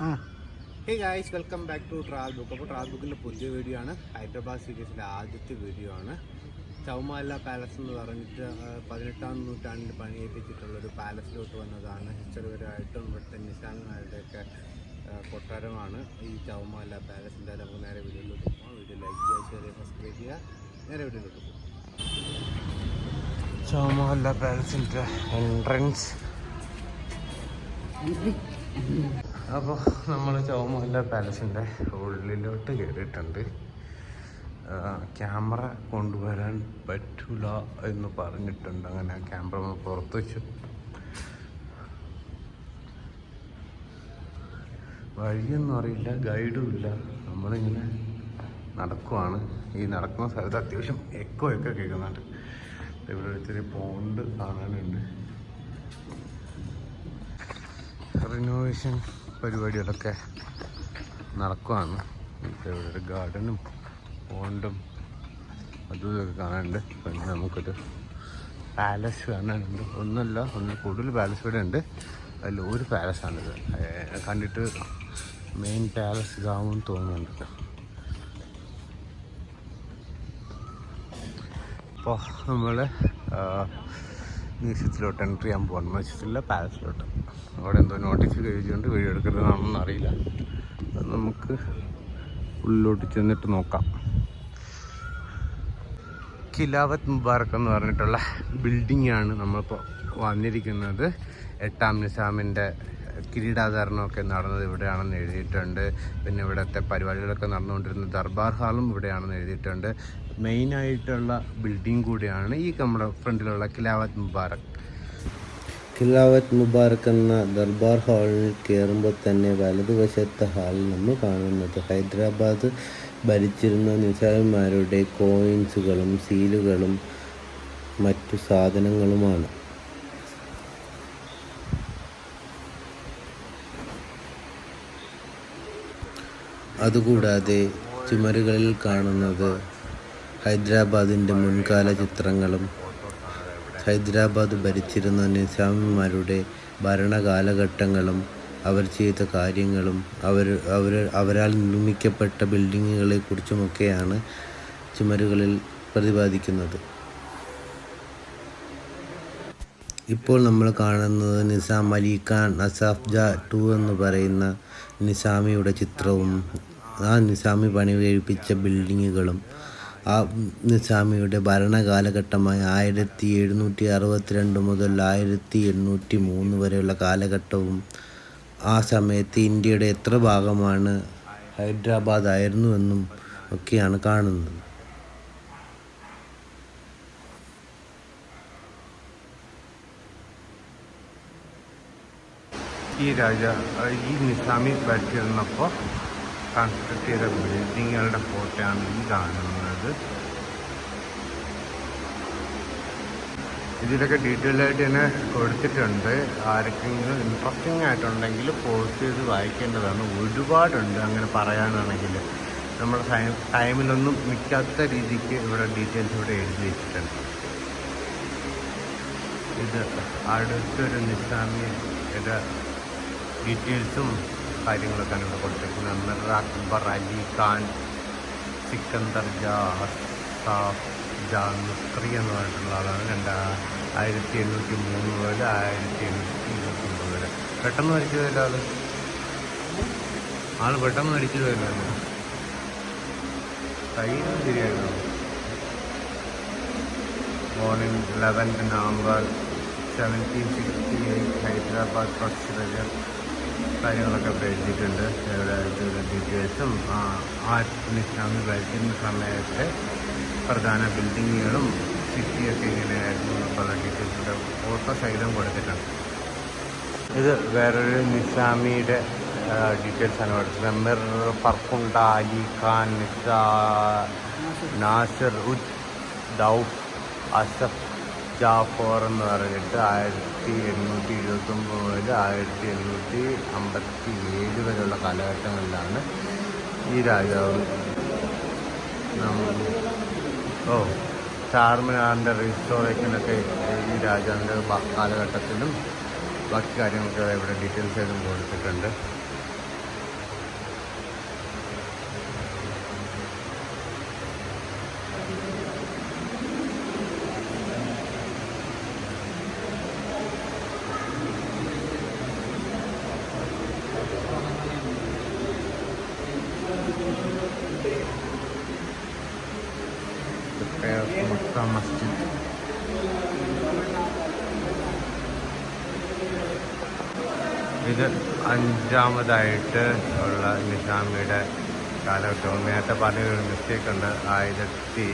Hey guys welcome back to travel book അപ്പോൾ travel ബുക്കിന്റെ പുതിയ വീഡിയോ ആണ്. ഹൈദരാബാദ് സീരീസിന്റെ ആദ്യത്തെ വീഡിയോ ആണ്. ചൗമാല പാലസ് എന്ന് പറഞ്ഞിട്ട് പതിനെട്ടാം നൂറ്റാണ്ടിൽ പണിയേൽപ്പിച്ചിട്ടുള്ള ഒരു പാലസിലോട്ട് വന്നതാണ്. ഹിസ്റ്ററിപരമായിട്ടും ഇവിടുത്തെ നിശാങ്ങളുടെയൊക്കെ കൊട്ടാരമാണ് ഈ ചൗമാല പാലസ് എന്തായാലും നമുക്ക് നേരെ വീഡിയോയിലോട്ട് പോകാം വീഡിയോ ലൈക്ക് ചെയ്യുക ഷെയർ ചെയ്യുക സബ്സ്ക്രൈബ് ചെയ്യുക. നേരെ വീഡിയോയിലോട്ട് പോകും ചൗമാല പാലസിന്റെ എൻട്രൻസ് അപ്പോൾ നമ്മൾ ചോമല്ല പാലസിന്റെ ഉള്ളിലോട്ട് കയറിയിട്ടുണ്ട് ക്യാമറ കൊണ്ടുവരാൻ പറ്റൂല എന്ന് പറഞ്ഞിട്ടുണ്ട്. അങ്ങനെ ക്യാമറ പുറത്ത് വെച്ചു. വഴിയൊന്നും അറിയില്ല ഗൈഡും ഇല്ല. നമ്മളിങ്ങനെ നടക്കുവാണ്. ഈ നടക്കുന്ന സ്ഥലത്ത് അത്യാവശ്യം എക്കോ ഒക്കെ കേൾക്കുന്നുണ്ട്. ഇവിടെ ഇത്തിരി പോണ്ട് കാണാനുണ്ട്. റിനോവേഷൻ പരിപാടികളൊക്കെ നടക്കുവാണ്. ഇവിടെ ഒരു ഗാർഡനും പോണ്ടും അതും ഇതൊക്കെ കാണാനുണ്ട്. പിന്നെ നമുക്കൊരു പാലസ് കാണാനുണ്ട്. ഒന്നല്ല ഒന്ന് കൂടുതൽ പാലസ് ഇവിടെ ഉണ്ട്. അതിൽ ഒരു പാലസാണിത് കണ്ടിട്ട് മെയിൻ പാലസ് ഇതാവുമെന്ന് തോന്നുന്നുണ്ട്. അപ്പോൾ നമ്മൾ മ്യൂസിയത്തിലോട്ട് എൻട്രി ചെയ്യാൻ പോകണം മ്യൂസിയത്തിലെ പാലസിലോട്ട് അവിടെ എന്തോ നോട്ടീസ് കഴിച്ചുകൊണ്ട് വീഡിയോ എടുക്കരുതാണെന്ന് അറിയില്ല. അത് നമുക്ക് ഉള്ളിലോട്ട് ചെന്നിട്ട് നോക്കാം. ഖിലാവത്ത് മുബാറക് എന്ന് പറഞ്ഞിട്ടുള്ള ബിൽഡിംഗ് ആണ് നമ്മളിപ്പോൾ വന്നിരിക്കുന്നത്. എട്ടാം നിസാമിന്റെ കിരീടാധാരണമൊക്കെ നടന്നത് ഇവിടെയാണെന്ന് എഴുതിയിട്ടുണ്ട്. പിന്നെ ഇവിടുത്തെ പരിപാടികളൊക്കെ നടന്നുകൊണ്ടിരുന്ന ദർബാർ ഹാളും ഇവിടെയാണെന്ന് എഴുതിയിട്ടുണ്ട്. മെയിനായിട്ടുള്ള ബിൽഡിംഗ് കൂടിയാണ് ഈ നമ്മുടെ ഫ്രണ്ടിലുള്ള ഖിലാവത്ത് മുബാറക്. ഖിലാവത്ത് മുബാറക് എന്ന ദർബാർ ഹാളിൽ കയറുമ്പോൾ തന്നെ വലതുവശത്തെ ഹാളിൽ നമ്മൾ കാണുന്നത് ഹൈദരാബാദ് ഭരിച്ചിരുന്ന നിസാമിമാരുടെ കോയിൻസുകളും സീലുകളും മറ്റു സാധനങ്ങളുമാണ്. അതുകൂടാതെ ചുമരുകളിൽ കാണുന്നത് ഹൈദരാബാദിന്റെ മുൻകാല ചിത്രങ്ങളും ഹൈദരാബാദ് ഭരിച്ചിരുന്ന നിസാമിമാരുടെ ഭരണകാലഘട്ടങ്ങളും അവർ ചെയ്ത കാര്യങ്ങളും അവർ അവർ അവരാൽ നിർമ്മിക്കപ്പെട്ട ബിൽഡിങ്ങുകളെ കുറിച്ചുമൊക്കെയാണ് ചുമരുകളിൽ പ്രതിപാദിക്കുന്നത്. ഇപ്പോൾ നമ്മൾ കാണുന്നത് നിസാം അലി ഖാൻ അസാഫ് ജ ടു എന്ന് പറയുന്ന നിസാമിയുടെ ചിത്രവും ആ നിസാമി പണി കഴിപ്പിച്ച ബിൽഡിങ്ങുകളും നിസാമിയുടെ ഭരണകാലഘട്ടമായ ആയിരത്തി എഴുന്നൂറ്റി അറുപത്തിരണ്ട് മുതൽ ആയിരത്തി എണ്ണൂറ്റി മൂന്ന് വരെയുള്ള കാലഘട്ടവും ആ സമയത്ത് ഇന്ത്യയുടെ എത്ര ഭാഗമാണ് ഹൈദരാബാദ് ആയിരുന്നുവെന്നും ഒക്കെയാണ് കാണുന്നത്. ഈ രാജ ഈ നിസാമി ഭരിച്ചിരുന്നപ്പോൾ കൺസ്ട്രക്ട് ചെയ്ത ബിൽഡിങ്ങുകളുടെ ഫോട്ടോയാണ് ഈ കാണുന്നത്. ഇതിലൊക്കെ ഡീറ്റെയിൽ ആയിട്ട് തന്നെ കൊടുത്തിട്ടുണ്ട്. ആർക്കെങ്കിലും ഇൻട്രസ്റ്റിംഗ് ആയിട്ടുണ്ടെങ്കിൽ പോസ്റ്റ് ചെയ്ത് വായിക്കേണ്ടതാണ്. ഒരുപാടുണ്ട് അങ്ങനെ പറയാനാണെങ്കിൽ. നമ്മുടെ ടൈം ടൈമിലൊന്നും നിൽക്കാത്ത രീതിക്ക് ഇവിടെ ഡീറ്റെയിൽസ് ഇവിടെ എഴുതി വെച്ചിട്ടുണ്ട്. ഇത് അടുത്തൊരു നിസാമിയുടെ ഡീറ്റെയിൽസും കാര്യങ്ങളൊക്കെയാണ് ഇവിടെ കൊടുത്തിരിക്കുന്നത്. അക്ബർ അലി ഖാൻ സിക്കന്ദർ ജാ അസാഫ് ജാ മിസ്ത്രി എന്ന് പറഞ്ഞിട്ടുള്ള ആളാണ്. രണ്ട് ആയിരത്തി എണ്ണൂറ്റി മൂന്ന് മുതൽ ആയിരത്തി എണ്ണൂറ്റി ഇരുപത്തി ഒമ്പത് വരെ. പെട്ടെന്ന് മരിച്ചു പോയല്ലോ ആൾ പെട്ടെന്ന് മരിച്ചു പോയല്ലോ കയ്യിൽ ശരിയായിരുന്നു born in 11th November 1768 Hyderabad first റജർ കാര്യങ്ങളൊക്കെ പേടിച്ചിട്ടുണ്ട് ഇവിടെ ഡീറ്റെയിൽസും ആ ഇസ്ലാമി ഭരിക്കുന്ന സമയത്തെ പ്രധാന ബിൽഡിങ്ങുകളും സിറ്റിയൊക്കെ ഇങ്ങനെയായിരുന്നു എന്നുള്ള ഡീറ്റെയിൽസിന്റെ ഫോട്ടോ സഹിതം കൊടുത്തിട്ടുണ്ട്. ഇത് വേറൊരു നിസാമിയുടെ ഡീറ്റെയിൽസ് ആണ് കൊടുത്തത്. മിർ പർഫുണ്ട അലി ഖാൻ നിസാ നാസിർ ഉദ് ദൗഫ് അസഫ് ജാഫോർ എന്ന് പറഞ്ഞിട്ട് ആയിരത്തി എണ്ണൂറ്റി എഴുപത്തൊമ്പത് മുതൽ ആയിരത്തി എണ്ണൂറ്റി അമ്പത്തി ഏഴ് വരെയുള്ള കാലഘട്ടങ്ങളിലാണ് ഈ രാജാവ് ഓ ചാർമിനാറിന്റെ റീസ്റ്റോറേഷനൊക്കെ ഈ രാജാവിന്റെ കാലഘട്ടത്തിലും ബാക്കി കാര്യങ്ങളൊക്കെ ഇവിടെ ഡീറ്റെയിൽസ് ആയിട്ടും കൊടുത്തിട്ടുണ്ട്. അഞ്ചാമതായിട്ട് ഉള്ള നിഷാമിയുടെ കാലഘട്ടവും നേരത്തെ പറഞ്ഞൊരു മിസ്റ്റേക്ക് ഉണ്ട്. ആയിരത്തി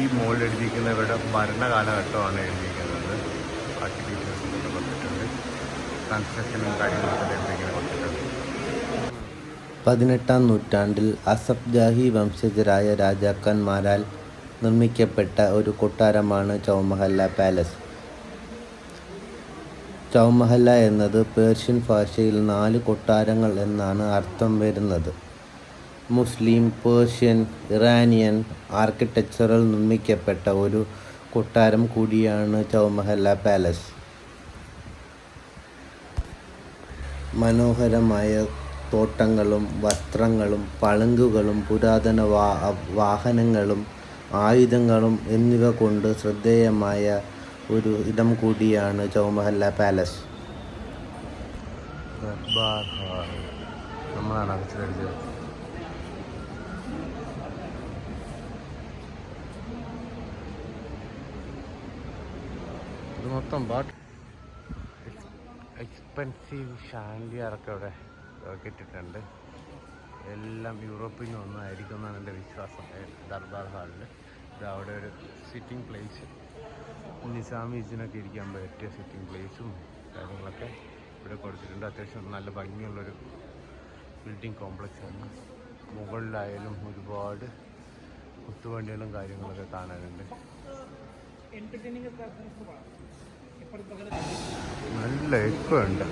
ഈ മുകളിൽ എഴുതിയിരിക്കുന്നവരുടെ ഭരണകാലഘട്ടമാണ് എഴുതിയിരിക്കുന്നത്. ബാക്കി ഡീറ്റെയിൽസ് ഇവിടെ കൊടുത്തിട്ടുണ്ട് കൺസ്ട്രക്ഷനും കാര്യങ്ങളൊക്കെ പതിനെട്ടാം നൂറ്റാണ്ടിൽ അസഫ് ജാഹി വംശജരായ രാജാക്കന്മാരാൽ നിർമ്മിക്കപ്പെട്ട ഒരു കൊട്ടാരമാണ് ചൗമഹല്ല പാലസ്. ചൗമഹല്ല എന്നത് പേർഷ്യൻ ഭാഷയിൽ നാല് കൊട്ടാരങ്ങൾ എന്നാണ് അർത്ഥം വരുന്നത്. മുസ്ലിം പേർഷ്യൻ ഇറാനിയൻ ആർക്കിടെക്ചറിൽ നിർമ്മിക്കപ്പെട്ട ഒരു കൊട്ടാരം കൂടിയാണ് ചൗമഹല്ല പാലസ്. മനോഹരമായ തോട്ടങ്ങളും വസ്ത്രങ്ങളും പളുങ്കുകളും പുരാതന വാഹനങ്ങളും ആയുധങ്ങളും എന്നിവ കൊണ്ട് ശ്രദ്ധേയമായ ഒരു ഇടം കൂടിയാണ് ചൗമഹല്ല പാലസ്. നമ്മളാണ് അകച്ചിലടിച്ചത് ഇത് മൊത്തം എക്സ്പെൻസീവ് ഷാൻഡിയാറൊക്കെ അവിടെ ഇട്ടിട്ടുണ്ട്. എല്ലാം യൂറോപ്പിൽ നിന്ന് ഒന്നായിരിക്കും എന്നാണ് എന്റെ വിശ്വാസം. ദർബാർ ഹാളിൽ അവിടെ ഒരു സിറ്റിംഗ് പ്ലേസ് നിസാമീസിനൊക്കെ ഇരിക്കാൻ പറ്റിയ സിറ്റിംഗ് പ്ലേസും കാര്യങ്ങളൊക്കെ ഇവിടെ കൊടുത്തിട്ടുണ്ട്. അത്യാവശ്യം നല്ല ഭംഗിയുള്ളൊരു ബിൽഡിംഗ് കോംപ്ലക്സ് ആണ്. മുകളിലായാലും ഒരുപാട് കുത്തുവണ്ടികളും കാര്യങ്ങളൊക്കെ കാണാനുണ്ട്. നല്ല എക്കോ ഉണ്ട്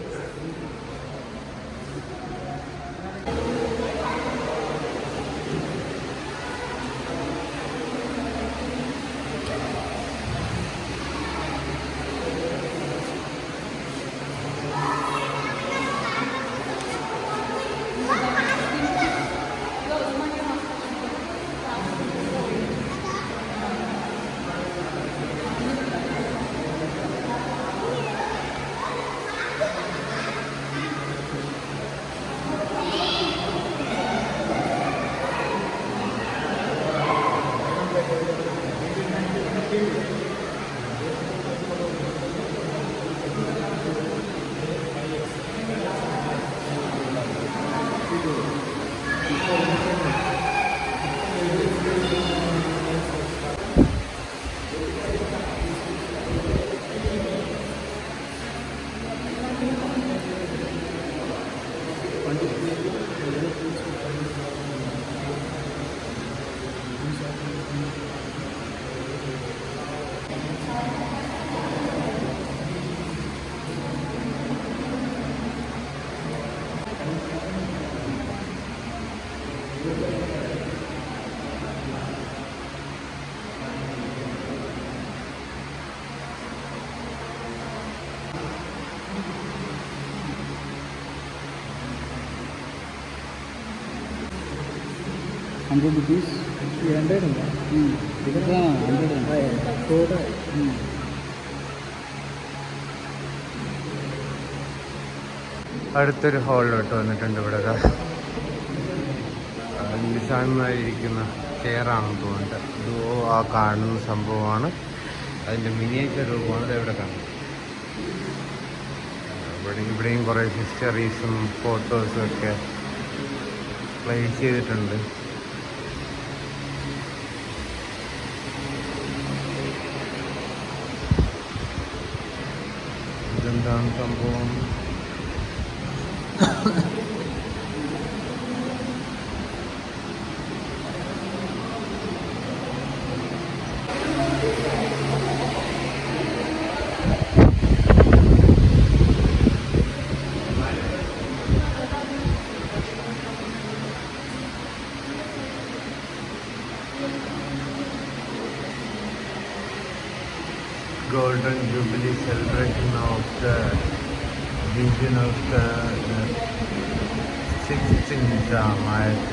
ഹൺഡ്രഡ് റുപ്പീസ് ഹൺഡ്രഡ് ഉണ്ടോ ഹൺഡ്രഡ് ഉണ്ട് അടുത്തൊരു ഹാളിലോട്ട് വന്നിട്ടുണ്ട് ഇവിടെ നിസാന്മാരിക്കുന്ന ചെയറാണെന്ന് തോന്നുന്നുണ്ട്. അതോ ആ കാണുന്ന സംഭവമാണ്. അതിന്റെ മിനിയേച്ചർ രൂപമാണ് ഇവിടെ കാണുന്നത്. ഇവിടെ ഇവിടെയും കുറേ ഹിസ്റ്ററീസും ഫോട്ടോസും ഒക്കെ പ്ലേസ് ചെയ്തിട്ടുണ്ട്. ഇതെന്താണ് സിക്സ്റ്റീൻത് ആയിരത്തി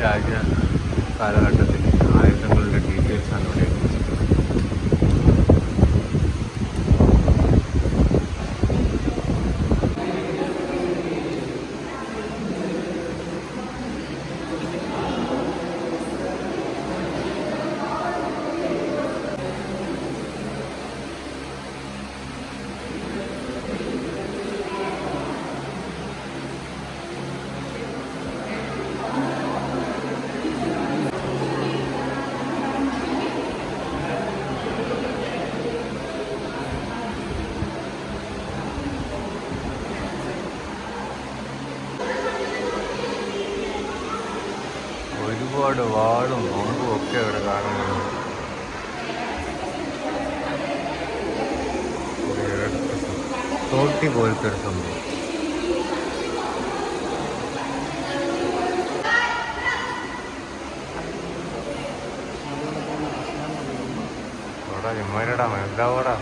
രാജ കാലഘട്ടത്തിൽ ആയുധങ്ങളുടെ ഡീറ്റെയിൽസ് ആണ് ഇവിടെ ഒരുപാട് വാളും നോമ്പും ഒക്കെ ഇവിടെ കാണുന്നുണ്ട്. തോട്ടി പോലത്തെ ഒരു സംഭവം. ഓടാ ചുമ്മാരടാ എന്താ ഓടാ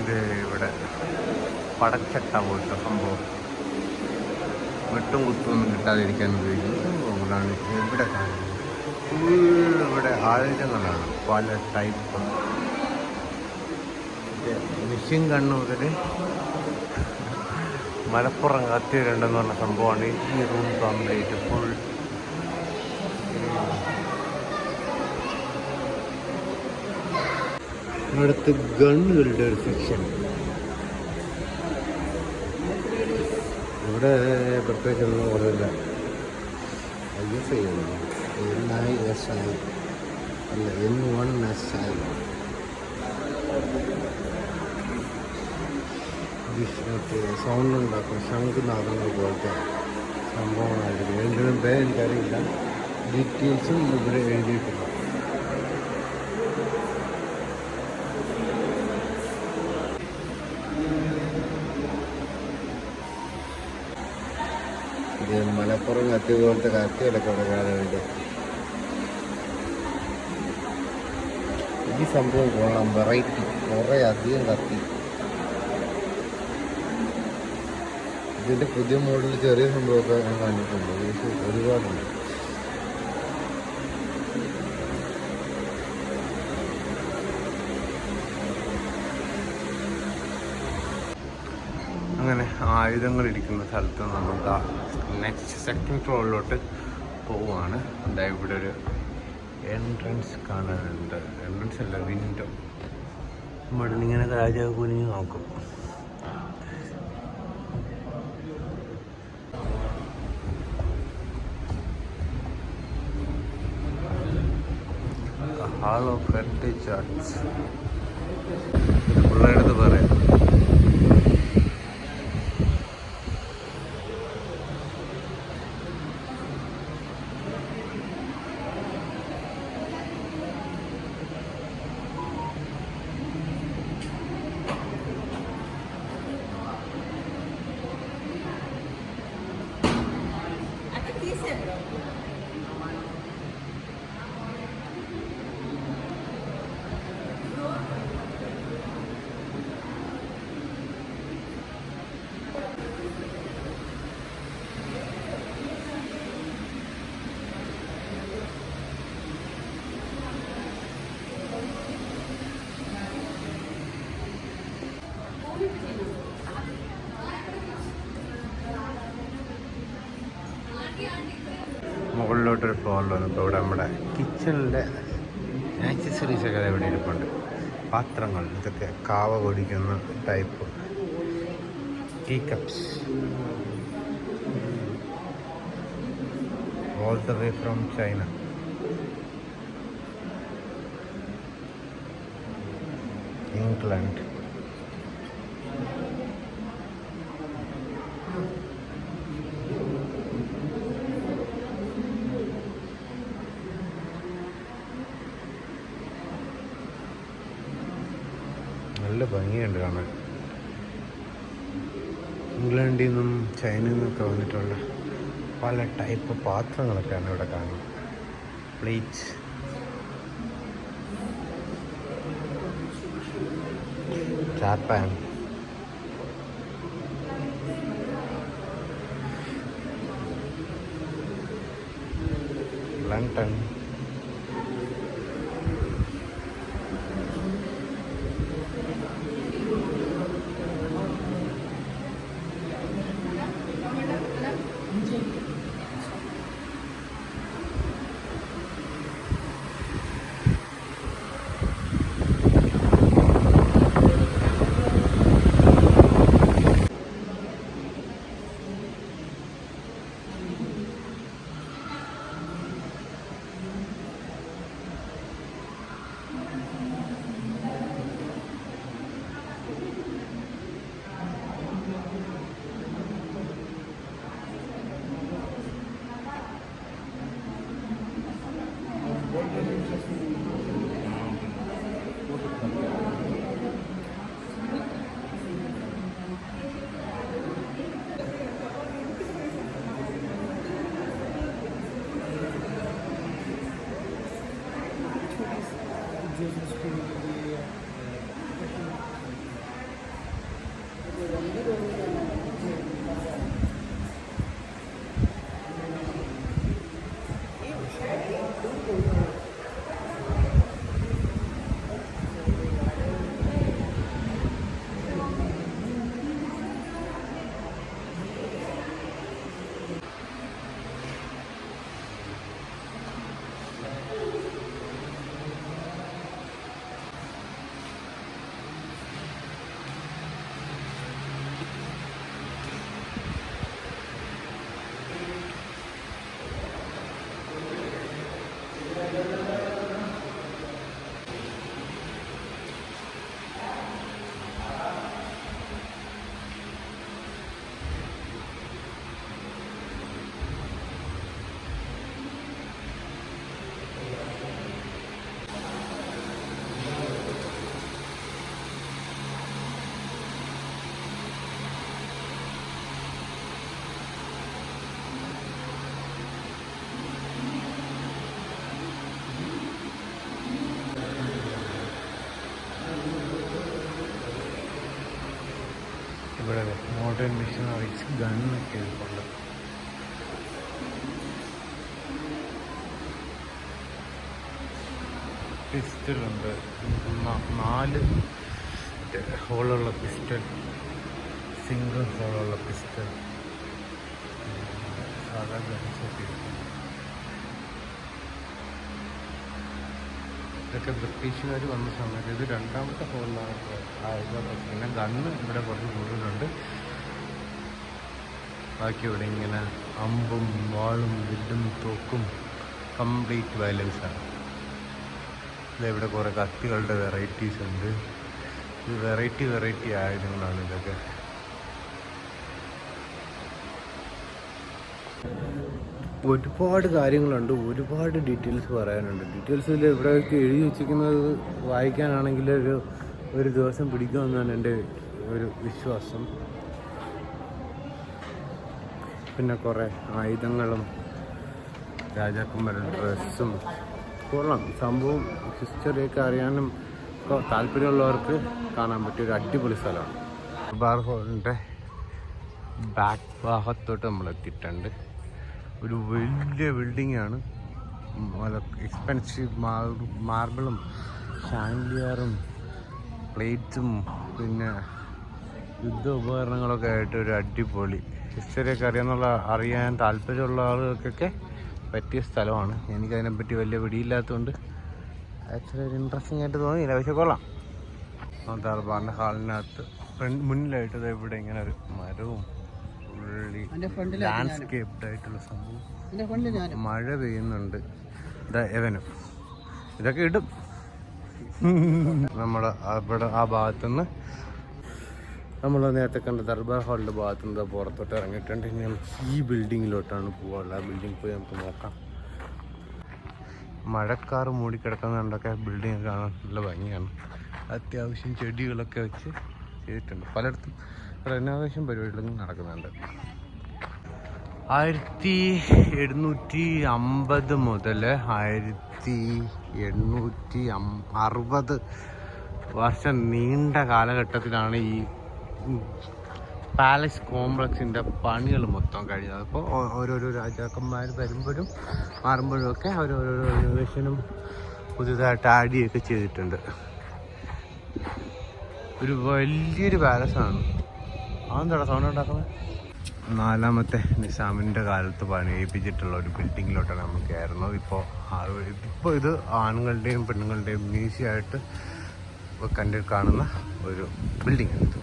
ഇത് ഇവിടെ പടച്ചട്ട പോലത്തെ സംഭവം. വെട്ടും കുത്തൊന്നും കിട്ടാതിരിക്കാൻ ഉപയോഗിക്കുന്ന. സംഭവങ്ങളാണ് ഇവിടെ കാണുന്നത്? ഇവിടെ ആയുധങ്ങളാണ് പല ടൈപ്പ്. മിഷ്യൻ കണ്ണ് മുതൽ മലപ്പുറം കത്തിവരുണ്ടെന്ന് പറഞ്ഞ സംഭവമാണ്. ഈ റൂം കംപ്ലീറ്റ് ഫുൾ ഇവിടുത്തെ ഗണ്ണുകളുടെ ഒരു സെക്ഷൻ ഇവിടെ പ്രത്യേകിച്ച് ഒന്നും കുറവില്ല I F I N I S I അല്ല N one S I sound ഉണ്ടാക്കും. ശംഖുനാഥങ്ങൾ പോലത്തെ സംഭവങ്ങളായിരിക്കും. എന്തിനും പേര് എനിക്കറിയില്ല. ഡീറ്റെയിൽസും ഇവിടെ എഴുതിയിട്ടില്ല. ഇത് മലപ്പുറം കത്തി പോലത്തെ കത്തികളൊക്കെ കിടക്കുന്ന കാണാനുണ്ട്. ഈ സംഭവം കൊള്ളാം. വെറൈറ്റി കുറേ അധികം കത്തി. ഇതിന്റെ പുതിയ മോഡൽ ചെറിയ സംഭവമൊക്കെ ഞാൻ കണ്ടിട്ടുണ്ട്. ഒരുപാടുണ്ട് അങ്ങനെ ആയുധങ്ങൾ ഇരിക്കുന്ന സ്ഥലത്ത് നമ്മൾ നെക്സ്റ്റ് സെക്കൻഡ് ഫ്ലോറിലോട്ട് പോവുകയാണ് എന്താ ഇവിടെ ഒരു എൻട്രൻസ് കാണാനുണ്ട്. എൻട്രൻസ് അല്ല വിൻഡോ നമ്മുടെ ഇങ്ങനെ രാജാവ് കുനിഞ്ഞ് നോക്കും ഹാൾ ഓഫ് ഹെറിറ്റേജ് ആർട്സ് പിള്ളേരുടെ പറയാം ഫ്ലോറിൽ വന്നപ്പോൾ ഇവിടെ നമ്മുടെ കിച്ചണിന്റെ ആക്സസറീസ് ഒക്കെ ഇവിടെ ഇരിപ്പുണ്ട്. പാത്രങ്ങൾ ഇതൊക്കെ കാവ പൊടിക്കുന്ന type tea cups all the way from China England നല്ല ഭംഗിയുണ്ട് കാണാൻ നിന്നൊക്കെ വന്നിട്ടുള്ള പല ടൈപ്പ് പാത്രങ്ങളൊക്കെയാണ് ഇവിടെ കാണുന്നത്. പ്ലേറ്റ് ചാപ്പാൻ ലണ്ടൻ ഇവിടെ മോഡേൺ മിഷനറീസ് ഗണ്ണൊക്കെ ഇരിപ്പുണ്ട് പിസ്റ്റലുണ്ട് നാല് ഹോളുള്ള പിസ്റ്റൽ സിംഗിൾ ഹോളുള്ള പിസ്റ്റൽ സാധാ ഗൺസൊക്കെ ഇരിപ്പുണ്ട് ഇതൊക്കെ ബ്രിട്ടീഷുകാർ വന്ന സമയത്ത് ഇത് രണ്ടാമത്തെ ഹോളിലാണ് പിന്നെ ഗണ്ണ് ഇവിടെ കുറച്ച് കൂടുതലുണ്ട്. ബാക്കി ഇവിടെ ഇങ്ങനെ അമ്പും വാളും വില്ലും തോക്കും കംപ്ലീറ്റ് വയലൻസാണ് ഇവിടെ കുറേ കത്തികളുടെ വെറൈറ്റീസ് ഉണ്ട്. വെറൈറ്റി വെറൈറ്റി ആയുധങ്ങളാണ് ഇതൊക്കെ. ഒരുപാട് കാര്യങ്ങളുണ്ട് ഒരുപാട് ഡീറ്റെയിൽസ് പറയാനുണ്ട്. ഡീറ്റെയിൽസിൽ ഇവിടെയൊക്കെ എഴുതി വെച്ചിരിക്കുന്നത് വായിക്കാനാണെങ്കിൽ ഒരു ഒരു ദിവസം പിടിക്കുമെന്നാണ് എന്റെ ഒരു വിശ്വാസം. പിന്നെ കുറേ ആയുധങ്ങളും രാജാക്കന്മാരുടെ ഡ്രസ്സും കൊള്ളാം. സംഭവം ഹിസ്റ്ററിയൊക്കെ അറിയാനും താല്പര്യമുള്ളവർക്ക് കാണാൻ പറ്റിയ ഒരു അടിപൊളി സ്ഥലമാണ്. ബാർ ഹോളിന്റെ ബാക്ക് ഭാഗത്തോട്ട് നമ്മൾ എത്തിയിട്ടുണ്ട് ഒരു വലിയ ബിൽഡിംഗ് ആണ് നല്ല എക്സ്പെൻസീവ് മാർബിളും ഷാൻഡിയറും പ്ലേറ്റ്സും പിന്നെ യുദ്ധ ഉപകരണങ്ങളൊക്കെ ആയിട്ട് ഒരു അടിപൊളി. ഹിസ്റ്ററിയൊക്കെ അറിയാന്നുള്ള അറിയാൻ താല്പര്യമുള്ള ആളുകൾക്കൊക്കെ പറ്റിയ സ്ഥലമാണ്. എനിക്കതിനെപ്പറ്റി വലിയ പിടിയില്ലാത്തതുകൊണ്ട് അത്ര ഒരു ഇൻട്രസ്റ്റിംഗ് ആയിട്ട് തോന്നിയില്ല. പക്ഷെ കൊള്ളാം. ദർബാറിന്റെ ഹാളിനകത്ത് ഫ്രണ്ട് മുന്നിലായിട്ട് ഇവിടെ ഇങ്ങനെ ഒരു മരവും എന്റെ ലാൻഡ്സ്കേപ്ഡ് ആയിട്ടുള്ള സംഭവം. മഴ പെയ്യുന്നുണ്ട്. ഇതാ എവനും ഇതൊക്കെ ഇടും. നമ്മുടെ അവിടെ ആ ഭാഗത്തുനിന്ന് നമ്മൾ നേരത്തെ കണ്ട ദർബാർ ഹാളിന്റെ ഭാഗത്തുനിന്ന് പുറത്തോട്ട് ഇറങ്ങിയിട്ടുണ്ട്. ഇനി നമുക്ക് ഈ ബിൽഡിങ്ങിലോട്ടാണ് പോകാനുള്ളത് ആ ബിൽഡിംഗ് പോയി നമുക്ക് നോക്കാം. മഴക്കാർ മൂടിക്കിടക്കുന്നുണ്ടൊക്കെ ബിൽഡിംഗ് കാണാൻ നല്ല ഭംഗിയാണ്. അത്യാവശ്യം ചെടികളൊക്കെ വെച്ച് ചെയ്തിട്ടുണ്ട്. പലയിടത്തും റെനോവേഷൻ പരിപാടികളൊന്നും നടക്കുന്നുണ്ട്. ആയിരത്തി എഴുന്നൂറ്റി അമ്പത് മുതൽ ആയിരത്തി എണ്ണൂറ്റി അറുപത് വർഷം നീണ്ട കാലഘട്ടത്തിലാണ് ഈ പാലസ് കോംപ്ലക്സിന്റെ പണികൾ മൊത്തം കഴിഞ്ഞത്. അപ്പോൾ ഓരോരോ രാജാക്കന്മാർ വരുമ്പോഴും മാറുമ്പോഴും ഒക്കെ അവരോരോരോ റിനോവേഷനും പുതിയതായിട്ട് ആഡിയൊക്കെ ചെയ്തിട്ടുണ്ട്. ഒരു വലിയൊരു പാലസാണ് അതെന്താടാ സൗണ്ട് ഉണ്ടാക്കുന്നത് നാലാമത്തെ നിസാമിന്റെ കാലത്ത് പണിയിപ്പിച്ചിട്ടുള്ള ഒരു ബിൽഡിങ്ങിലോട്ടാണ് നമ്മൾ കയറുന്നത്. ഇപ്പോൾ ഇപ്പോൾ ഇത് ആണുങ്ങളുടെയും പെണ്ണുങ്ങളുടെയും മ്യൂസിയമായിട്ട് കണ്ടിട്ട് കാണുന്ന ഒരു ബിൽഡിംഗ് ആണ് ഇത്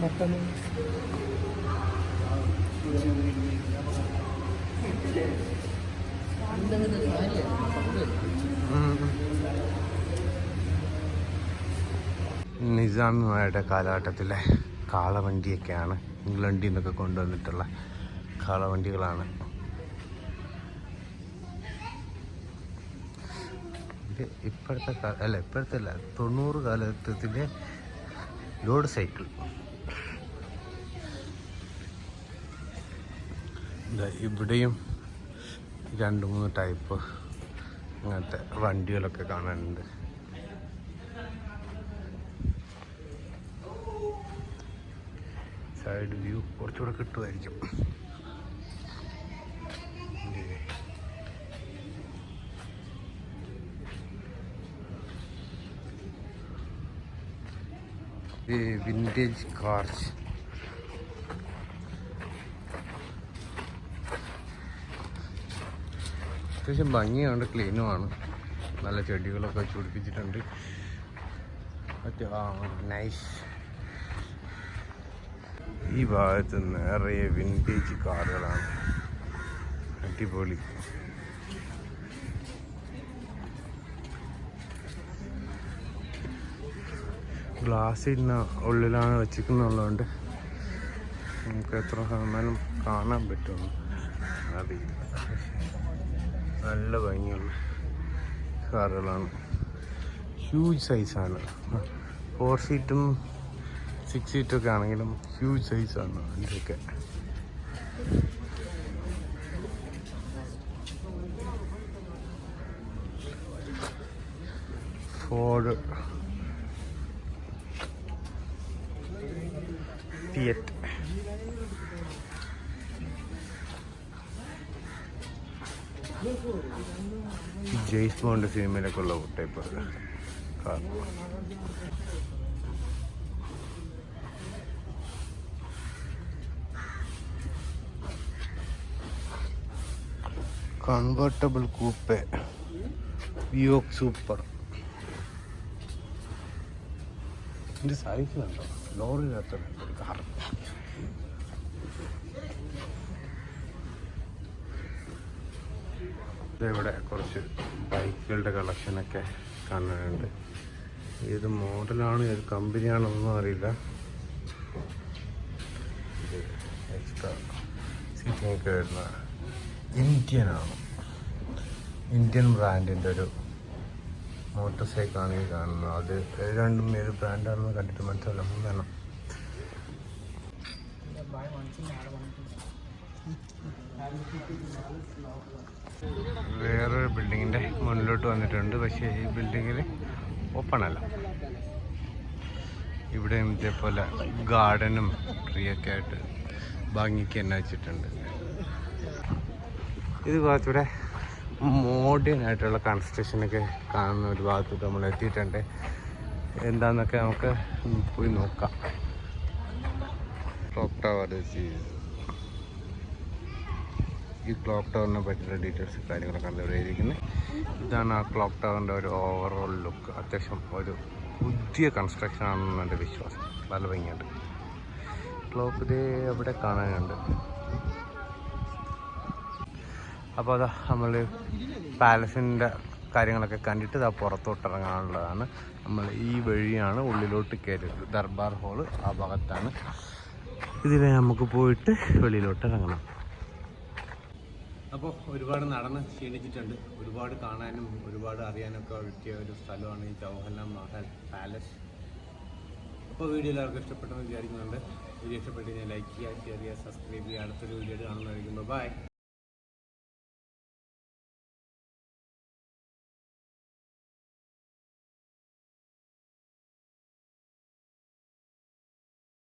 മട്ടൺ നിസാമിമാരുടെ കാലഘട്ടത്തിലെ കാളവണ്ടിയൊക്കെയാണ് ഇംഗ്ലണ്ടിൽ നിന്നൊക്കെ കൊണ്ടുവന്നിട്ടുള്ള കാളവണ്ടികളാണ്. ഇത് ഇപ്പോഴത്തെ അല്ല ഇപ്പോഴത്തെ അല്ല തൊണ്ണൂറ് കാലഘട്ടത്തിന്റെ ലോഡ് സൈക്കിൾ. ഇവിടെയും രണ്ട് മൂന്ന് ടൈപ്പ് അങ്ങനത്തെ വണ്ടികളൊക്കെ കാണാനുണ്ട്. സൈഡ് വ്യൂ കുറച്ചുകൂടെ കിട്ടുമായിരിക്കും. വിന്റേജ് കാർസ് അത്യാവശ്യം ഭംഗിയാണ് ക്ലീനുമാണ് നല്ല ചെടികളൊക്കെ വെച്ച് പിടിപ്പിച്ചിട്ടുണ്ട് മറ്റേ നൈസ് ഈ ഭാഗത്ത് നിറയെ വിന്റേജ് കാറുകളാണ്. അടിപൊളി. ഗ്ലാസ്സിന് ഉള്ളിലാണ് വെച്ചിരിക്കുന്നുള്ളതുകൊണ്ട് നമുക്ക് എത്ര ശതമാനം കാണാൻ പറ്റുമെന്ന് അറിയില്ല. നല്ല ഭംഗിയുള്ള കാറുകളാണ്. ഹ്യൂജ് സൈസാണ് ഫോർ സീറ്റും സിക്സ് സീറ്റൊക്കെ ആണെങ്കിലും ഹ്യൂജ് സൈസാണ് അതിന്റെയൊക്കെ. ഫോർഡ് തിയറ്റ് ജെയ്സ് ബോണ്ട് സിനിമയിലൊക്കെ ഉള്ള ടൈപ്പ് കാർ കൺവേർട്ടബിൾ കൂപ്പെ വിയോക് സൂപ്പർ ഇതിന്റെ സൈസ് കണ്ടോ? ഒരു കാർ ഇവിടെ കുറച്ച് ബൈക്കുകളുടെ കളക്ഷനൊക്കെ കാണാനുണ്ട് ഏത് മോഡലാണ് ഏത് കമ്പനിയാണെന്നൊന്നും അറിയില്ല. എക്സ്ട്രാ സീറ്റിംഗ് ഒക്കെ വരുന്ന ഇന്ത്യൻ ബ്രാൻഡിന്റെ ഒരു മോട്ടോർ സൈക്കിളാണ് ഈ കാണുന്നത്. അത് രണ്ടും ഏത് ബ്രാൻഡാണെന്ന് കണ്ടിട്ട് മനസ്സിലല്ല മൂന്നെണ്ണം വേറൊരു ബിൽഡിങ്ങിന്റെ മുന്നിലോട്ട് വന്നിട്ടുണ്ട്. പക്ഷേ ഈ ബിൽഡിങ്ങിൽ ഓപ്പൺ അല്ല. ഇവിടെ ഇതേപോലെ ഗാർഡനും ട്രീ ഒക്കെ ആയിട്ട് ഭംഗിക്ക് തന്നെ വെച്ചിട്ടുണ്ട്. ഇത് കുറച്ചുകൂടെ മോഡേൺ ആയിട്ടുള്ള കൺസ്ട്രക്ഷനൊക്കെ കാണുന്ന ഒരു ഭാഗത്തോട്ട് നമ്മൾ എത്തിയിട്ടുണ്ട്. എന്താന്നൊക്കെ നമുക്ക് പോയി നോക്കാം. ക്ലോക്ക് ടവർ ഈ ക്ലോക്ക് ടവറിനെ പറ്റിയുള്ള ഡീറ്റെയിൽസ് കാര്യങ്ങളൊക്കെ ആണ് ഇതാണ് ആ ക്ലോക്ക് ടവറിന്റെ ഒരു ഓവറോൾ ലുക്ക് അത്യാവശ്യം ഒരു പുതിയ കൺസ്ട്രക്ഷൻ ആണെന്ന് വിശ്വാസം. നല്ല ഭംഗിയുണ്ട്. ക്ലോക്ക് ഡേ അവിടെ കാണാനുണ്ട്. അപ്പോൾ അതാ നമ്മൾ പാലസിന്റെ കാര്യങ്ങളൊക്കെ കണ്ടിട്ട് ഇതാ പുറത്തോട്ട് ഇറങ്ങാനുള്ളതാണ് നമ്മൾ ഈ വഴിയാണ് ഉള്ളിലോട്ട് കയറിയത്. ദർബാർ ഹോൾ ആ ഭാഗത്താണ്. ഇതിൽ നമുക്ക് പോയിട്ട് വെളിയിലോട്ട് ഇറങ്ങണം അപ്പോൾ ഒരുപാട് നടന്ന് ക്ഷീണിച്ചിട്ടുണ്ട്. ഒരുപാട് കാണാനും ഒരുപാട് അറിയാനൊക്കെ പറ്റിയ ഒരു സ്ഥലമാണ് ഈ ജവഹർലാൽ മഹൽ പാലസ്. അപ്പോൾ വീഡിയോ എല്ലാവർക്കും ഇഷ്ടപ്പെട്ടെന്ന് വിചാരിക്കുന്നുണ്ട്. വീഡിയോ ഇഷ്ടപ്പെട്ട് കഴിഞ്ഞാൽ ലൈക്ക് ചെയ്യുക ഷെയർ ചെയ്യുക സബ്സ്ക്രൈബ് ചെയ്യുക. അടുത്തൊരു വീഡിയോ കാണുന്നതായിരിക്കും. ബൈ